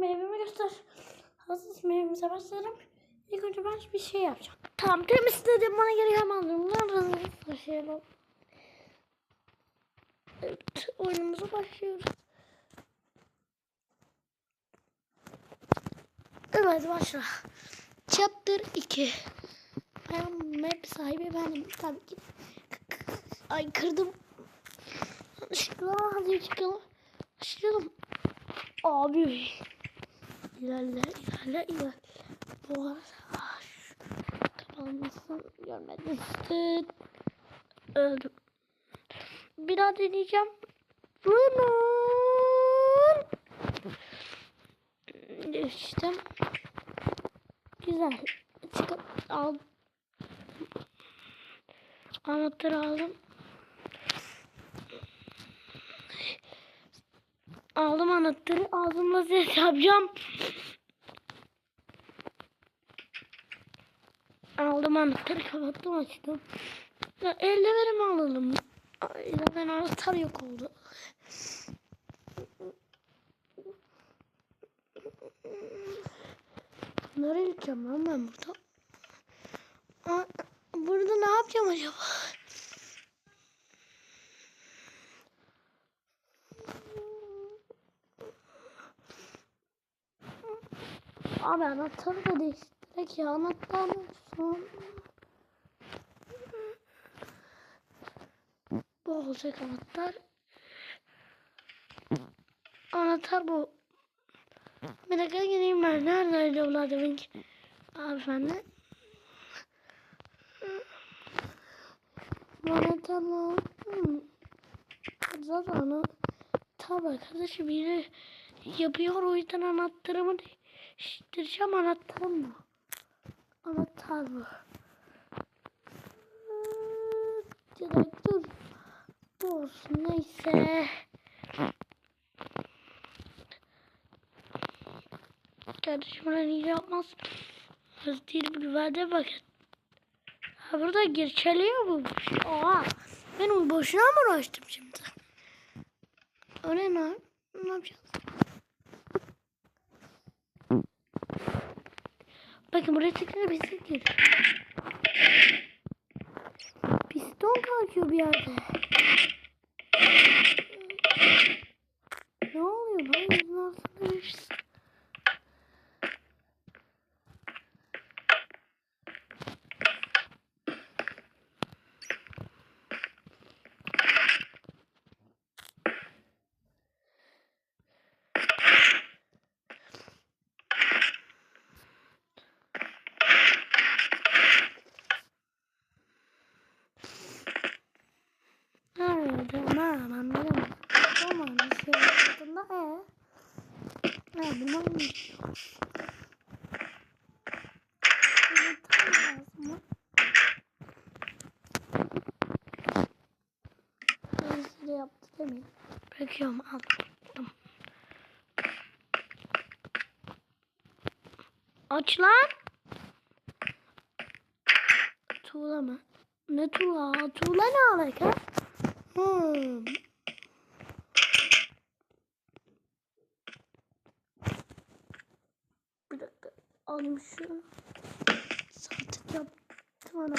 Meyvemi göster. Hazır meyvemize başlarım. İlk önce ben bir şey yapacağım. Tamam temizledim bana gereken malzemeler hazır. Başlayalım. Evet oyunumuza başlıyoruz. Evet başla. Chapter 2. Ben map sahibi benim tabii ki. Ay kırdım. Yanlışlıkla hadi çıkalım. Başlayalım. Abi. İlerle ilerle ilerle. Bu arada ah, şu kapanmasın görmedim. Öldüm. Bir daha deneyeceğim. Bunun. İşte. Güzel. Çıkıp al. Anahtarı aldım. Aldım anahtarı. Ağzımla ses yapacağım. Aldım anahtarı kapattım açtım. Ya, eldivenimi alalım. Ay, Zaten anahtar yok oldu. Nereye gideceğim lan ben burada? Burada ne yapacağım acaba? Abi anahtarı da değiştirerek ya anahtar olsun. Bu olacak anahtar. Anahtar bu. Bir dakika gideyim ben. Neredeydi Vladimir? Abi efendi. Bana. Zaten onu tabi arkadaşı biri yapıyor o yüzden anahtarımı değiştireceğim anahtarım bu. Anahtar bu. Ya da dur. Bu olsun neyse. Kardeşim öyle iyi yapmaz. Hız değil bir güvende bakın. Ha burada geçeliyor bu. Oha. Ben boşuna mı uğraştım şimdi? Öyle ne? Ne yapacağız? Bakın buraya tekrar bisiklet geliyor. Piston kalkıyor bir yerde. Ne oluyor lan? Yüzün altında bir şey. Evet, tamam anladım. Tamam, bir şey yaptığında e. Birisi de yaptı değil mi? Bırakıyorum aldım. Aç lan. Tuğla mı? Ne tuğla? Tuğla ne alaka? Hmm. Bir şu. Saatlik yaptım ana.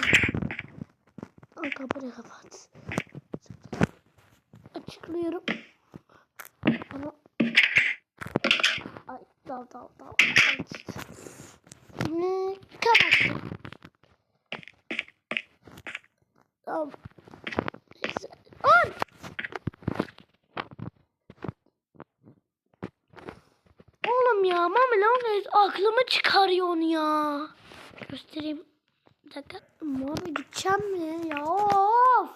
Al kapıyı kapat. Açıklıyorum. Ama... Ay dal dal dal. Şimdi kapattım. Tamam. Neyse. An! Mami lan aklımı çıkarıyorsun ya. Göstereyim. Bir dakika. Mami gideceğim mi ya? Of!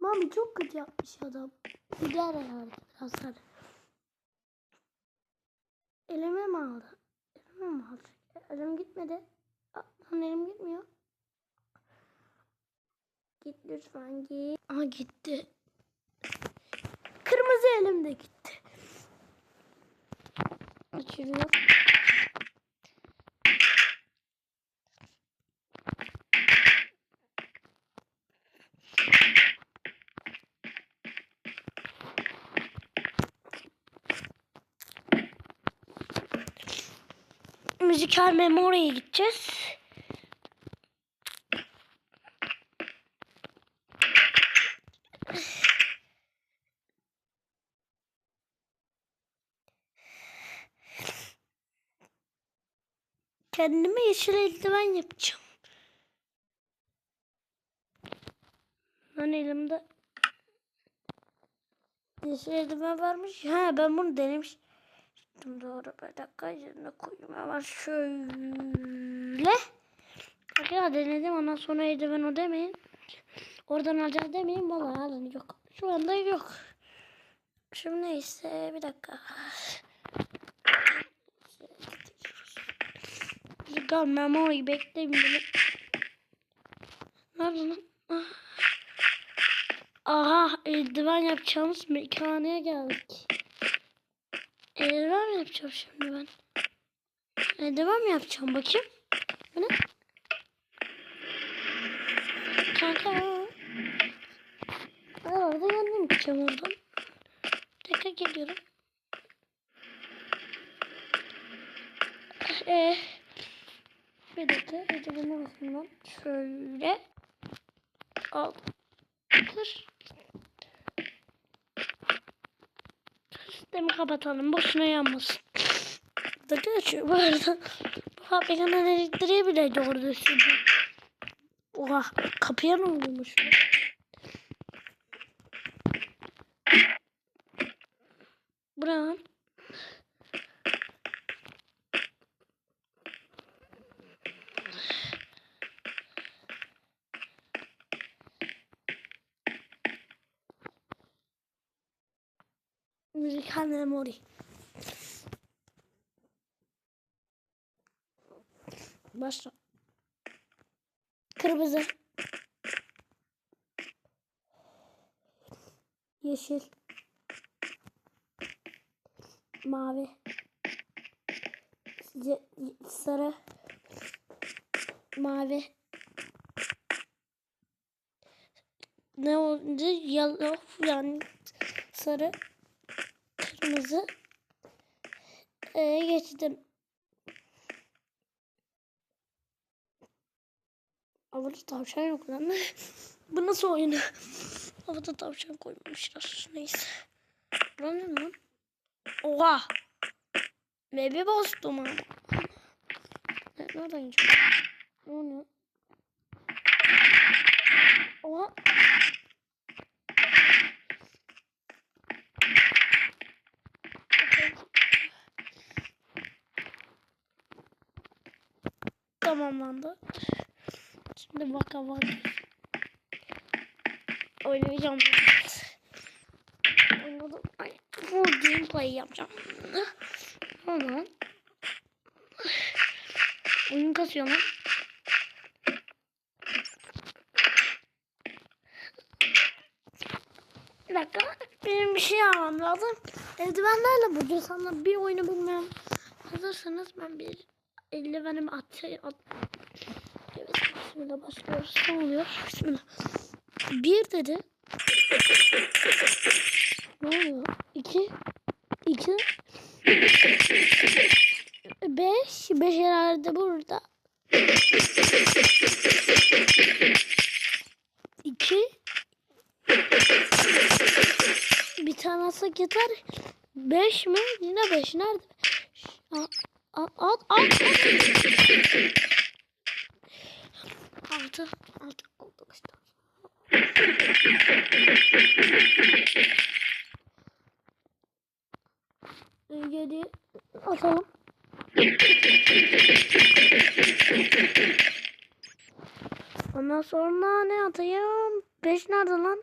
Mami çok kötü yapmış adam. Gider herhalde birazdan. Elime mi aldı? Elime mi aldı? Elim gitmedi. Aa, Lan elim gitmiyor. Git lütfen git. Aha gitti. Kırmızı elim de gitti. Açılıyor. müzikal memoriye gideceğiz. Kendime yeşil eldiven yapacağım. Lan elimde yeşil eldiven varmış. Ha ben bunu denemiş. Şimdi doğru bir dakika yerine koyayım hemen şöyle. Ya denedim ondan sonra eldiven o demeyin. Oradan alacağız demeyin. Vallahi alın yok. Şu anda yok. Şimdi neyse bir dakika. Gal memoyu bekleyin beni. Nerede lan? Ah. Aha eldiven yapacağımız mekaneye geldik. Eldiven mi yapacağım şimdi ben? Eldiven mi yapacağım bakayım? Ne? Kanka. Ben orada yandım gideceğim oradan. Tekrar geliyorum. Eee. Bakayım ben. Şöyle. Al. Kır. Sistemi kapatalım. Boşuna yanmasın. Da geçiyor bu arada. Bu fabrikanın elektriği bile doğru düşürdü. Oha. Kapıya ne olmuş? Buranın müzikal memori. Başla. Kırmızı. Yeşil. Mavi. Ce- sarı. Mavi. Ne oldu? Yellow yani sarı. Kırmızı. Ee, geçtim. Havada tavşan yok lan. Bu nasıl oyunu? Havada tavşan koymuşlar. Neyse. Bura ne lan? Oha. Meyve bastım ama. Ne, nereden gideceğim? Ne oluyor? Oha. Tamamlandı. Şimdi vaka. Oynayacağım. Oynadım. Ay, bu gameplay yapacağım. Ama oyun kasıyor lan. Bir dakika. Benim bir şey almam lazım. Eldivenlerle bulacağız. Sana bir oyunu bilmem. Hazırsanız ben bir eldivenimi atayım. At evet. Bismillah başlıyoruz. Ne oluyor? Bismillah. Bir dedi. Ne oluyor? İki. İki. Beş. Beş herhalde burada. İki. Bir tane atsak yeter. Beş mi? Yine beş. Nerede? At, at, at, at. Altı. Altı oldu işte. Yedi. Atalım. Ondan sonra ne atayım? Beş nerede lan?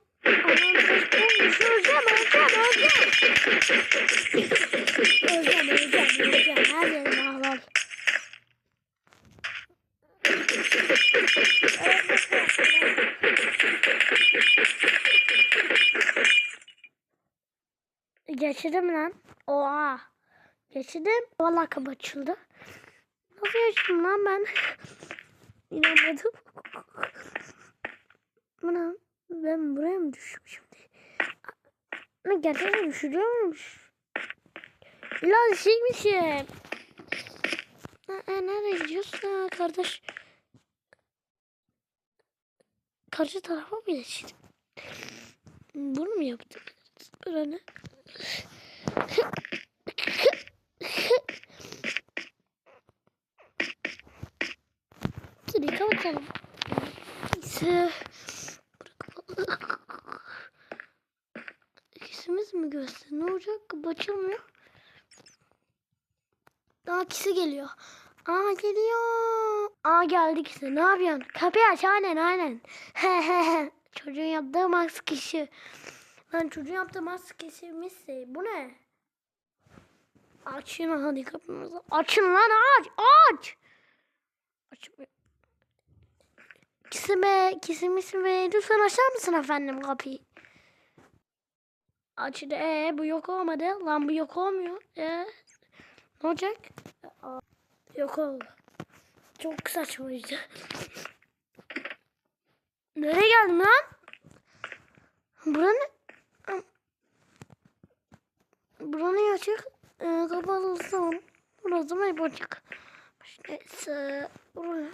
Geçirdim lan. Oha. Geçirdim. Vallahi kapı açıldı. Nasıl geçtim lan ben? İnanmadım. Buna ben buraya mı düşmüşüm diye. Ne gerçekten düşürüyormuş. Biraz şeymişim. Ha, nereye gidiyorsun kardeş? Karşı tarafa mı geçtin? Bunu mu yaptık? Öyle. Şurayı kapatalım. Neyse. İkisimiz mi göster? Ne olacak? Kapı açılmıyor. Aa ikisi geliyor. Aa geliyor. Aa geldi ikisi. Ne yapıyorsun? Kapıyı aç aynen aynen. Çocuğun yaptığı maskesi. Lan çocuğun yaptığı maskesi misi. Bu ne? Açın hadi kapımızı. Açın lan aç. Aç. Açmıyor. Kisime, kisime, lütfen açar mısın efendim kapıyı? Açtı. Ee, bu yok olmadı. Lan bu yok olmuyor. Ee, ne olacak? Aa, yok oldu. Çok saçmaydı. Nereye geldin lan? Bura ne? Buranın açık. Ee, kapalı son. Burası mı açık? Neyse. Buraya.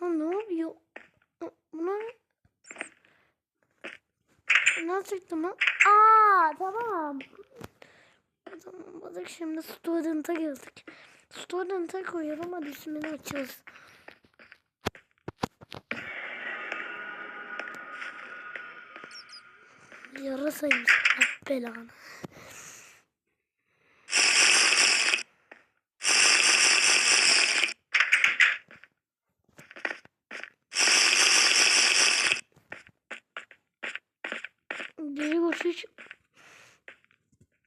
Ne oluyor? Buna Nasıl çıktı lan? Aa tamam. Tamam bak şimdi student'a geldik. Student'a koyalım hadi ismini açacağız. Yarasayım sana belanı. Geri koşuş.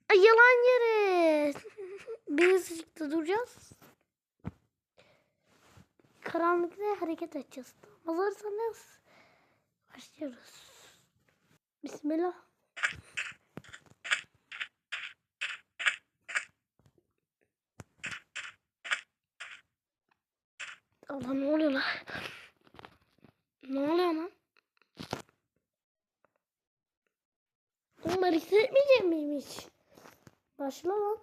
Ay yalan yere. Birisi çıktı duracağız. Karanlıkta hareket edeceğiz. Hazırsanız başlıyoruz. Bismillah. Allah ne oluyor lan? Ne oluyor lan? Onlar hissetmeyecek miymiş? Başla lan.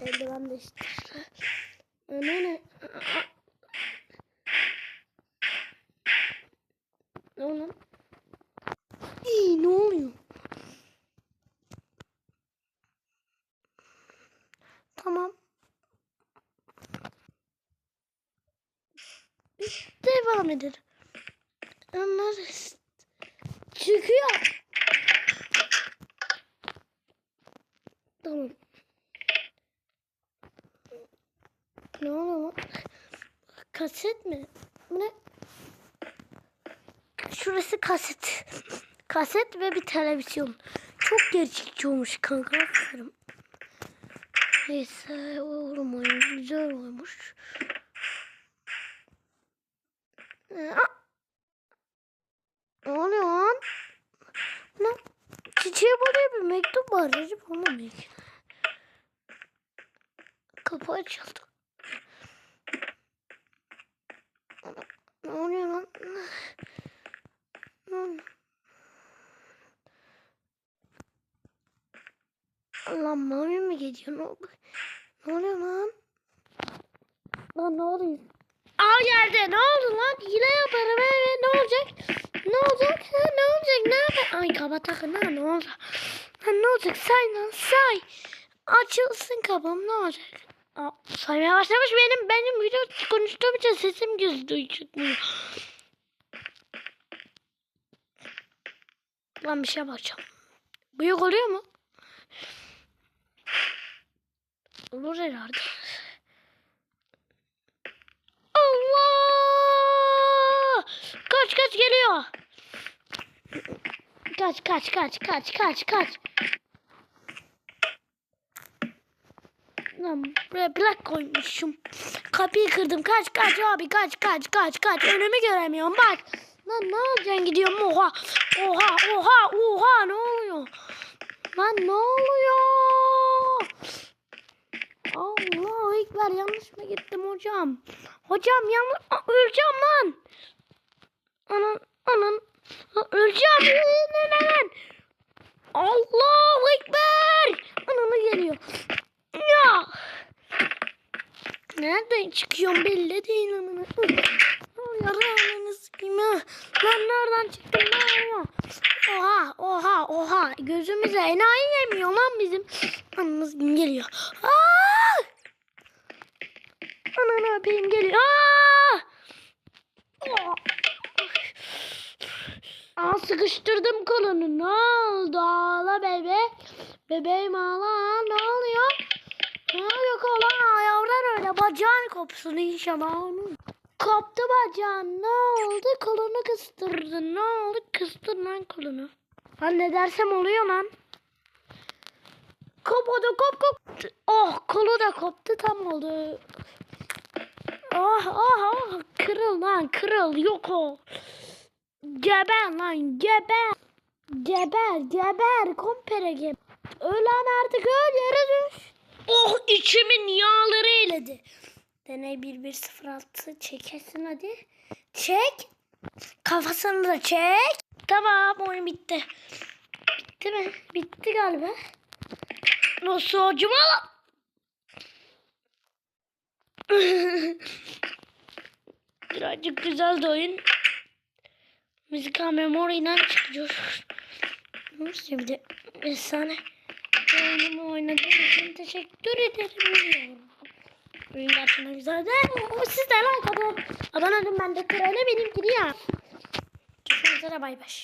Eldiven de işte. Ne ne? Ne oluyor? İyi ne oluyor? Tamam. Devam edelim. Onlar çıkıyor. Tamam. Ne lan? Kaset mi? Ne? Şurası kaset. Kaset ve bir televizyon. Çok gerçekçi olmuş kanka. Aferin. Neyse oğlum oyun güzel olmuş. Ee! Ne oluyor lan? Ne? Çiçeğe buraya bir mektup var. Recep olmamış. Kapı açıldı. Ne oluyor lan? Ne- mami mi geliyor? Ne, oldu? ne oluyor lan? Lan ne oluyor? Al geldi. Ne oldu lan? Hile yaparım. Evet, ne olacak? Ne olacak? Ha, ne olacak? Ne yapar? Ay kaba takın ha ne olacak? Ha, ne olacak? Say lan say. Açılsın kabım ne olacak? Aa, saymaya başlamış benim benim video konuştuğum için sesim gözü çıkmıyor. Lan bir şey bakacağım. Büyük oluyor mu? Olur herhalde. Allah! Kaç kaç geliyor. Kaç kaç kaç kaç kaç kaç. Lan buraya plak koymuşum. Kapıyı kırdım. Kaç kaç abi kaç kaç kaç kaç. Önümü göremiyorum bak. Lan ne olacaksın gidiyorum oha. Oha oha oha ne oluyor? Lan ne oluyor? Allah ekber yanlış mı gittim hocam? Hocam yanlış öleceğim lan. Anan anan Aa, öleceğim. Lan, lan. Allahu ekber. Ananı geliyor. Ya. Nereden çıkıyorum belli değil amına. Yaranını sikeyim ha. Lan nereden çıktın lan? Oha oha oha. Gözümüze enayi yemiyor lan bizim. Anamız geliyor. Aa! Ananı öpeyim geliyor. Aa! Oh! Aa sıkıştırdım kolunu. Ne oldu? Ağla bebe. Bebeğim ağla. Ne oluyor? Kola? Yavrum öyle bacağın kopsun inşallah. Koptu bacağın. Ne oldu? Kolunu kıstırdın. Ne oldu? Kıstır lan kolunu. Ben ne dersem oluyor lan. Kopadı kop kop. Oh kolu da koptu tam oldu. Ah ah ah kırıl lan kırıl yok o. Geber lan geber. Geber geber kompere geber. Öl lan artık öl yere. Oh içimin yağları eyledi. Deney 1106 çekesin hadi. Çek. Kafasını da çek. Tamam oyun bitti. Bitti mi? Bitti galiba. Nasıl acımalı? Birazcık güzel de oyun. Müzikal memoriyle çıkıyor. Şimdi efsane oyunumu oynadığınız için teşekkür ederim. Oyun gerçekten güzeldi. Siz de like. Abone olun ben de kralı benim gibi ya. Görüşmek üzere bay bay.